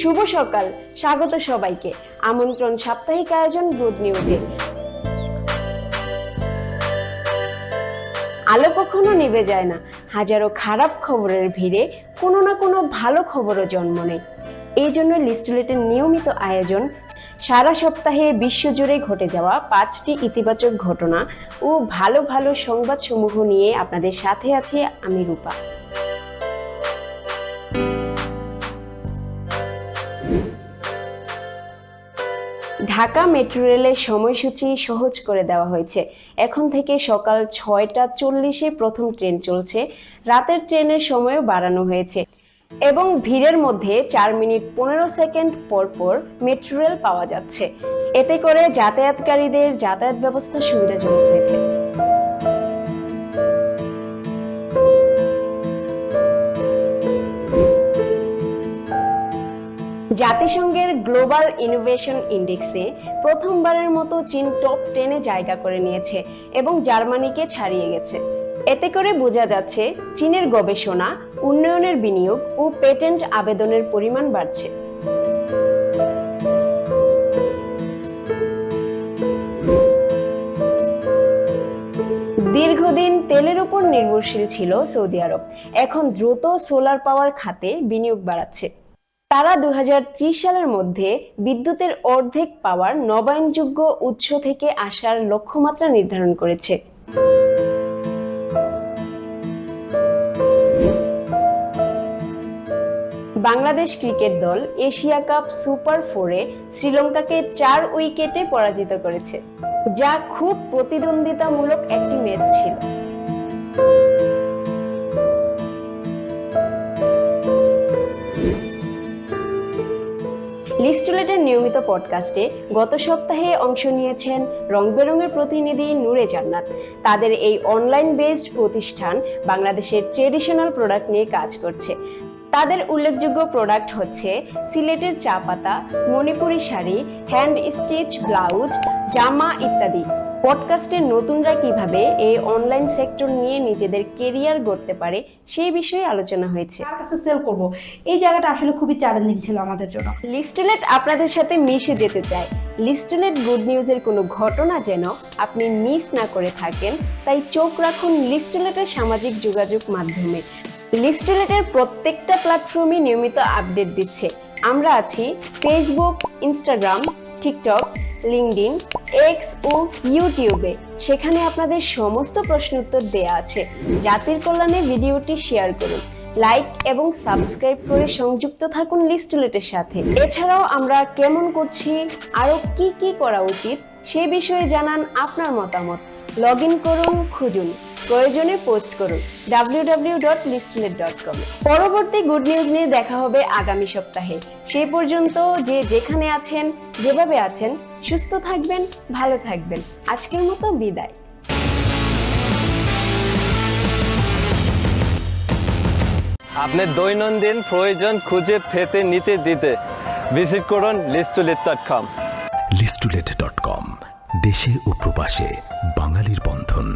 শুভ সকাল, স্বাগত সবাইকে। আমন্ত্রণ সাপ্তাহিক আয়োজন গুড নিউজে। আলো কখনো নিভে যায় না, হাজারো খারাপ খবরের ভিড়ে কোনো না কোনো ভালো খবরও জন্ম নেয়। এই জন্য লিস্টুলেটের নিয়মিত আয়োজন, সারা সপ্তাহে বিশ্বজুড়ে ঘটে যাওয়া পাঁচটি ইতিবাচক ঘটনা ও ভালো ভালো সংবাদসমূহ নিয়ে আপনাদের সাথে আছি আমি রূপা। ঢাকা মেট্রো রেলের সময়সূচি সহজ করে দেওয়া হয়েছে। এখন থেকে সকাল ছয়টা চল্লিশে প্রথম ট্রেন চলছে। রাতের ট্রেনের সময়ও বাড়ানো হয়েছে। এবং ভিড়ের মধ্যে চার মিনিট পনেরো সেকেন্ড পর পর মেট্রো রেল পাওয়া যাচ্ছে। এতে করে যাতায়াতকারীদের যাতায়াত ব্যবস্থা সুবিধাজনক হয়েছে। জাতিসংঘের গ্লোবাল ইনোভেশন ইন্ডেক্সে প্রথমবারের মতো চীন টপ টেনে জায়গা করে নিয়েছে এবং জার্মানিকে ছাড়িয়ে গেছে। এতে করে বোঝা যাচ্ছে চীনের গবেষণা, উন্নয়নের বিনিয়োগ ও পেটেন্ট আবেদনের পরিমাণ বাড়ছে। দীর্ঘদিন তেলের উপর নির্ভরশীল ছিল সৌদি আরব। এখন দ্রুত সোলার পাওয়ার খাতে বিনিয়োগ বাড়াচ্ছে। তারা দু হাজার ত্রিশ সালের মধ্যে বিদ্যুতের অর্ধেক পাওয়ার নবায়নযোগ্য উৎস থেকে আসার লক্ষ্যমাত্রা নির্ধারণ করেছে। বাংলাদেশ ক্রিকেট দল এশিয়া কাপ সুপার ফোরে শ্রীলঙ্কাকে চার উইকেটে পরাজিত করেছে, যা খুব প্রতিদ্বন্দ্বিতামূলক একটি ম্যাচ ছিল। লিস্টুলেটের নিয়মিত পডকাস্টে গত সপ্তাহে অংশ নিয়েছেন রং বেরঙের প্রতিনিধি নূরে জান্নাত। তাদের এই অনলাইন বেসড প্রতিষ্ঠান বাংলাদেশের ট্রেডিশনাল প্রোডাক্ট নিয়ে কাজ করছে। তাদের উল্লেখযোগ্য প্রোডাক্ট হচ্ছে সিলেটের চা পাতা, Manipuri sari hand stitch blouse জামা ইত্যাদি। পডকাস্টে নতুনরা কীভাবে এই অনলাইন সেক্টর নিয়ে নিজেদের কেরিয়ার গড়তে পারে সেই বিষয়ে আলোচনা হয়েছে। কার কাছে সেল করব? এই জায়গাটা আসলে খুবই চ্যালেঞ্জিং ছিল আমাদের জন্য। লিস্টলেট আপনাদের সাথে মিশে যেতে চায় লিস্টলেট গুড নিউজের কোনো ঘটনা যেন আপনি মিস না করে থাকেন তাই চোখ রাখুন লিস্টলেটের সামাজিক যোগাযোগ মাধ্যমে। লিস্টলেটের প্রত্যেকটা প্ল্যাটফর্মে নিয়মিত আপডেট দিচ্ছে। আমরা আছি Facebook Instagram TikTok LinkedIn X ও ইউটিউবে সেখানে আপনাদের সমস্ত প্রশ্ন উত্তর দেয়া আছে। জাতির কল্যাণে ভিডিওটি শেয়ার করুন। লাইক এবং সাবস্ক্রাইব করে সংযুক্ত থাকুন লিস্টুলেটের সাথে। এছাড়াও আমরা কেমন করছি, আরও কি কি করা উচিত, সে বিষয়ে জানান আপনার মতামত। লগ করুন, খুঁজুন। প্রয়োজনে পোস্ট করুন www.listlet.com পরবর্তী গুড নিউজ নিয়ে দেখা হবে আগামী সপ্তাহে। সেই পর্যন্ত যে যেখানে আছেন যেভাবে আছেন সুস্থ থাকবেন ভালো থাকবেন। আজকের মতো বিদায়। আপনার দৈনন্দিন প্রয়োজন খুঁজে পেতে নিতে দিতে ভিজিট করুন লিস্টুলিট ডট কম লিস্টুলেট ডট কম দেশে ও প্রবাসে বাঙালির বন্ধন।